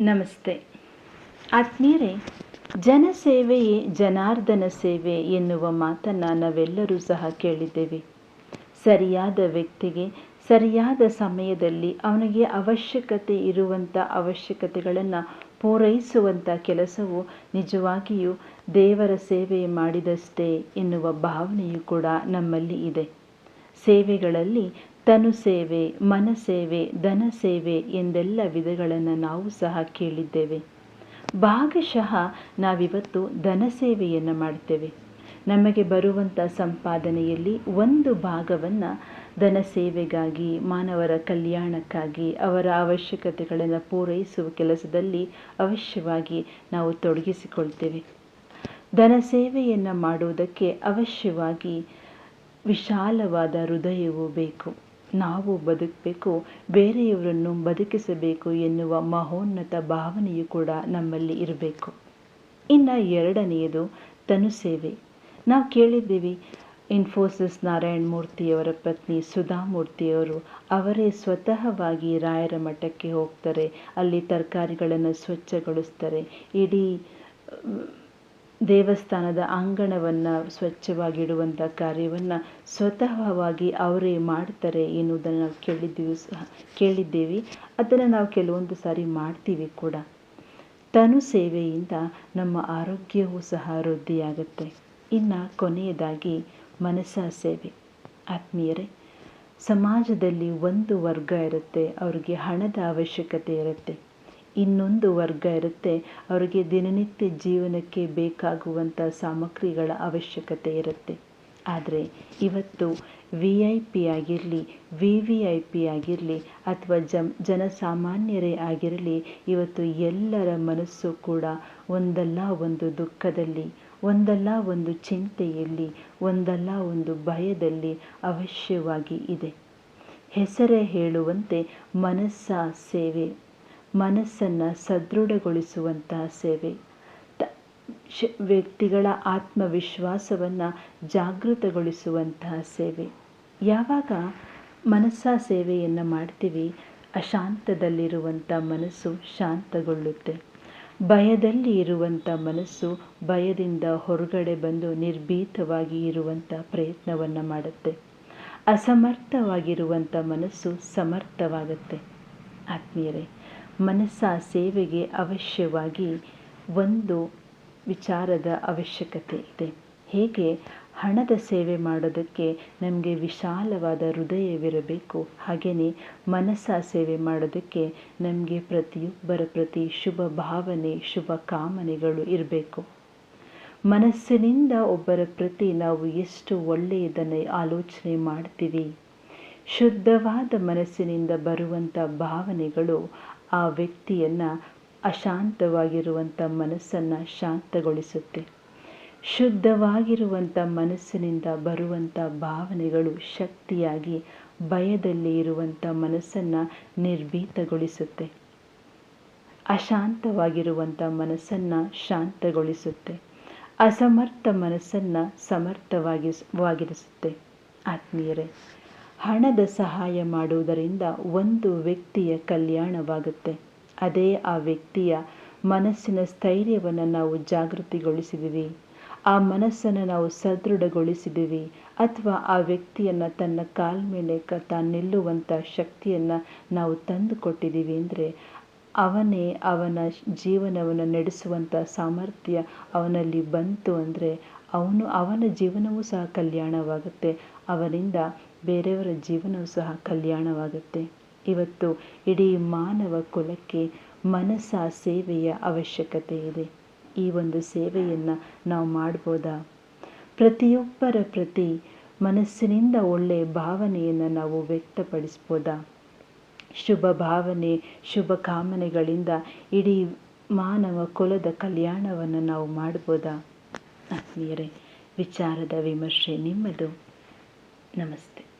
ನಮಸ್ತೆ. ಆತ್ಮೀಯರೇ, ಜನಸೇವೆಯೇ ಜನಾರ್ದನ ಸೇವೆ ಎನ್ನುವ ಮಾತನ್ನು ನಾವೆಲ್ಲರೂ ಸಹ ಕೇಳಿದ್ದೇವೆ. ಸರಿಯಾದ ವ್ಯಕ್ತಿಗೆ ಸರಿಯಾದ ಸಮಯದಲ್ಲಿ ಅವನಿಗೆ ಅವಶ್ಯಕತೆ ಇರುವಂಥ ಅವಶ್ಯಕತೆಗಳನ್ನು ಪೂರೈಸುವಂಥ ಕೆಲಸವು ನಿಜವಾಗಿಯೂ ದೇವರ ಸೇವೆ ಮಾಡಿದಷ್ಟೇ ಎನ್ನುವ ಭಾವನೆಯು ಕೂಡ ನಮ್ಮಲ್ಲಿ ಇದೆ. ಸೇವೆಗಳಲ್ಲಿ ತನು ಸೇವೆ ಮನಸೇವೆ ಧನ ಸೇವೆ ಎಂದೆಲ್ಲ ವಿಧಗಳನ್ನು ನಾವು ಸಹ ಕೇಳಿದ್ದೇವೆ. ಭಾಗಶಃ ನಾವಿವತ್ತು ಧನ ಸೇವೆಯನ್ನು ಮಾಡ್ತೇವೆ ನಮಗೆ ಬರುವಂಥ ಸಂಪಾದನೆಯಲ್ಲಿ ಒಂದು ಭಾಗವನ್ನು ಧನ ಸೇವೆಗಾಗಿ, ಮಾನವರ ಕಲ್ಯಾಣಕ್ಕಾಗಿ, ಅವರ ಅವಶ್ಯಕತೆಗಳನ್ನು ಪೂರೈಸುವ ಕೆಲಸದಲ್ಲಿ ಅವಶ್ಯವಾಗಿ ನಾವು ತೊಡಗಿಸಿಕೊಳ್ತೇವೆ. ಧನ ಸೇವೆಯನ್ನು ಮಾಡುವುದಕ್ಕೆ ಅವಶ್ಯವಾಗಿ ವಿಶಾಲವಾದ ಹೃದಯವೂ ಬೇಕು. ನಾವು ಬದುಕಬೇಕು, ಬೇರೆಯವರನ್ನು ಬದುಕಿಸಬೇಕು ಎನ್ನುವ ಮಹೋನ್ನತ ಭಾವನೆಯು ಕೂಡ ನಮ್ಮಲ್ಲಿ ಇರಬೇಕು. ಇನ್ನು ಎರಡನೆಯದು ತನು ಸೇವೆ. ನಾವು ಕೇಳಿದ್ದೀವಿ, ಇನ್ಫೋಸಿಸ್ ನಾರಾಯಣ ಮೂರ್ತಿಯವರ ಪತ್ನಿ ಸುಧಾಮೂರ್ತಿಯವರು ಅವರೇ ಸ್ವತಃವಾಗಿ ರಾಯರ ಮಠಕ್ಕೆ ಹೋಗ್ತಾರೆ, ಅಲ್ಲಿ ತರಕಾರಿಗಳನ್ನು ಸ್ವಚ್ಛಗೊಳಿಸ್ತಾರೆ, ಇಡೀ ದೇವಸ್ಥಾನದ ಅಂಗಣವನ್ನು ಸ್ವಚ್ಛವಾಗಿಡುವಂಥ ಕಾರ್ಯವನ್ನು ಸ್ವತಃವಾಗಿ ಅವರೇ ಮಾಡ್ತಾರೆ ಎನ್ನುವುದನ್ನು ನಾವು ಕೇಳಿದ್ದೀವಿ ಸಹ ಕೇಳಿದ್ದೇವೆ. ಅದನ್ನು ನಾವು ಕೆಲವೊಂದು ಸಾರಿ ಮಾಡ್ತೀವಿ ಕೂಡ. ತನು ಸೇವೆಯಿಂದ ನಮ್ಮ ಆರೋಗ್ಯವೂ ಸಹ ವೃದ್ಧಿಯಾಗುತ್ತೆ. ಇನ್ನು ಕೊನೆಯದಾಗಿ ಮನಸ್ಸ ಸೇವೆ. ಆತ್ಮೀಯರೇ, ಸಮಾಜದಲ್ಲಿ ಒಂದು ವರ್ಗ ಇರುತ್ತೆ, ಅವರಿಗೆ ಹಣದ ಅವಶ್ಯಕತೆ ಇರುತ್ತೆ. ಇನ್ನೊಂದು ವರ್ಗ ಇರುತ್ತೆ. ಅವರಿಗೆ ದಿನನಿತ್ಯ ಜೀವನಕ್ಕೆ ಬೇಕಾಗುವಂಥ ಸಾಮಗ್ರಿಗಳ ಅವಶ್ಯಕತೆ ಇರುತ್ತೆ. ಆದರೆ ಇವತ್ತು ವಿ ಐ ಪಿ ಆಗಿರಲಿ ವಿ ವಿ ಐ ಪಿ ಆಗಿರಲಿ ಅಥವಾ ಜಮ್, ಜನಸಾಮಾನ್ಯರೇ ಆಗಿರಲಿ, ಇವತ್ತು ಎಲ್ಲರ ಮನಸ್ಸು ಕೂಡ ಒಂದಲ್ಲ ಒಂದು ದುಃಖದಲ್ಲಿ, ಒಂದಲ್ಲ ಒಂದು ಚಿಂತೆಯಲ್ಲಿ, ಒಂದಲ್ಲ ಒಂದು ಭಯದಲ್ಲಿ ಅವಶ್ಯವಾಗಿ ಇದೆ. ಹೆಸರೇ ಹೇಳುವಂತೆ ಮನಸ್ಸ ಸೇವೆ. ಮನಸ್ಸನ್ನು ಸದೃಢಗೊಳಿಸುವಂತಹ ಸೇವೆ. ವ್ಯಕ್ತಿಗಳ ಆತ್ಮವಿಶ್ವಾಸವನ್ನು ಜಾಗೃತಗೊಳಿಸುವಂತಹ ಸೇವೆ. ಯಾವಾಗ ಮನಸ್ಸ ಸೇವೆಯನ್ನು ಮಾಡ್ತೀವಿ ಅಶಾಂತದಲ್ಲಿರುವಂಥ ಮನಸ್ಸು ಶಾಂತಗೊಳ್ಳುತ್ತೆ. ಭಯದಲ್ಲಿ ಇರುವಂಥ ಮನಸ್ಸು ಭಯದಿಂದ ಹೊರಗಡೆ ಬಂದು ನಿರ್ಭೀತವಾಗಿ ಇರುವಂಥ ಪ್ರಯತ್ನವನ್ನು ಮಾಡುತ್ತೆ. ಅಸಮರ್ಥವಾಗಿರುವಂಥ ಮನಸ್ಸು ಸಮರ್ಥವಾಗುತ್ತೆ. ಆತ್ಮೀಯರೇ ಮನಸ್ಸ ಸೇವೆಗೆ ಅವಶ್ಯವಾಗಿ ಒಂದು ವಿಚಾರದ ಅವಶ್ಯಕತೆ ಇದೆ. ಹೇಗೆ ಹಣದ ಸೇವೆ ಮಾಡೋದಕ್ಕೆ ನಮಗೆ ವಿಶಾಲವಾದ ಹೃದಯವಿರಬೇಕು, ಹಾಗೆಯೇ ಮನಸ್ಸ ಸೇವೆ ಮಾಡೋದಕ್ಕೆ ನಮಗೆ ಪ್ರತಿಯೊಬ್ಬರ ಪ್ರತಿ ಶುಭ ಭಾವನೆ, ಶುಭ ಕಾಮನೆಗಳು ಇರಬೇಕು. ಮನಸ್ಸಿನಿಂದ ಒಬ್ಬರ ಪ್ರತಿ ನಾವು ಎಷ್ಟು ಒಳ್ಳೆಯದನ್ನು ಆಲೋಚನೆ ಮಾಡ್ತೀವಿ, ಶುದ್ಧವಾದ ಮನಸ್ಸಿನಿಂದ ಬರುವಂಥ ಭಾವನೆಗಳು ಆ ವ್ಯಕ್ತಿಯನ್ನು ಅಶಾಂತವಾಗಿರುವಂಥ ಮನಸ್ಸನ್ನು ಶಾಂತಗೊಳಿಸುತ್ತೆ. ಶುದ್ಧವಾಗಿರುವಂಥ ಮನಸ್ಸಿನಿಂದ ಬರುವಂಥ ಭಾವನೆಗಳು ಶಕ್ತಿಯಾಗಿ ಭಯದಲ್ಲಿ ಇರುವಂಥ ಮನಸ್ಸನ್ನು ನಿರ್ಭೀತಗೊಳಿಸುತ್ತೆ. ಅಶಾಂತವಾಗಿರುವಂಥ ಮನಸ್ಸನ್ನು ಶಾಂತಗೊಳಿಸುತ್ತೆ. ಅಸಮರ್ಥ ಮನಸ್ಸನ್ನು ಸಮರ್ಥವಾಗಿವಾಗಿರಿಸುತ್ತೆ ಆತ್ಮೀಯರೇ ಹಣದ ಸಹಾಯ ಮಾಡುವುದರಿಂದ ಒಂದು ವ್ಯಕ್ತಿಯ ಕಲ್ಯಾಣವಾಗುತ್ತೆ. ಅದೇ ಆ ವ್ಯಕ್ತಿಯ ಮನಸ್ಸಿನ ಸ್ಥೈರ್ಯವನ್ನು ನಾವು ಜಾಗೃತಿಗೊಳಿಸಿದ್ದೀವಿ. ಆ ಮನಸ್ಸನ್ನು ನಾವು ಸದೃಢಗೊಳಿಸಿದ್ದೀವಿ. ಅಥವಾ ಆ ವ್ಯಕ್ತಿಯನ್ನು ತನ್ನ ಕಾಲ ಮೇಲೆ ಕ, ತಾನು ನಿಲ್ಲುವಂಥ ಶಕ್ತಿಯನ್ನು ನಾವು ತಂದು ಕೊಟ್ಟಿದ್ದೀವಿ ಅಂದರೆ ಅವನೇ ಅವನ ಜೀವನವನ್ನು ನಡೆಸುವಂಥ ಸಾಮರ್ಥ್ಯ ಅವನಲ್ಲಿ ಬಂತು ಅಂದರೆ ಅವನು ಅವನ ಜೀವನವೂ ಸಹ ಕಲ್ಯಾಣವಾಗುತ್ತೆ. ಅವನಿಂದ ಬೇರೆಯವರ ಜೀವನವೂ ಸಹ ಕಲ್ಯಾಣವಾಗುತ್ತೆ. ಇವತ್ತು ಇಡೀ ಮಾನವ ಕುಲಕ್ಕೆ ಮನಸ್ಸ ಸೇವೆಯ ಅವಶ್ಯಕತೆ ಇದೆ. ಈ ಒಂದು ಸೇವೆಯನ್ನು ನಾವು ಮಾಡ್ಬೋದಾ? ಪ್ರತಿಯೊಬ್ಬರ ಪ್ರತಿ ಮನಸ್ಸಿನಿಂದ ಒಳ್ಳೆಯ ಭಾವನೆಯನ್ನು ನಾವು ವ್ಯಕ್ತಪಡಿಸ್ಬೋದಾ? ಶುಭ ಭಾವನೆ, ಶುಭ ಕಾಮನೆಗಳಿಂದ ಇಡೀ ಮಾನವ ಕುಲದ ಕಲ್ಯಾಣವನ್ನು ನಾವು ಮಾಡ್ಬೋದಾ? ಆತ್ಮೀಯರೇ ವಿಚಾರದ ವಿಮರ್ಶೆ ನಿಮ್ಮದು. ನಮಸ್ತೆ.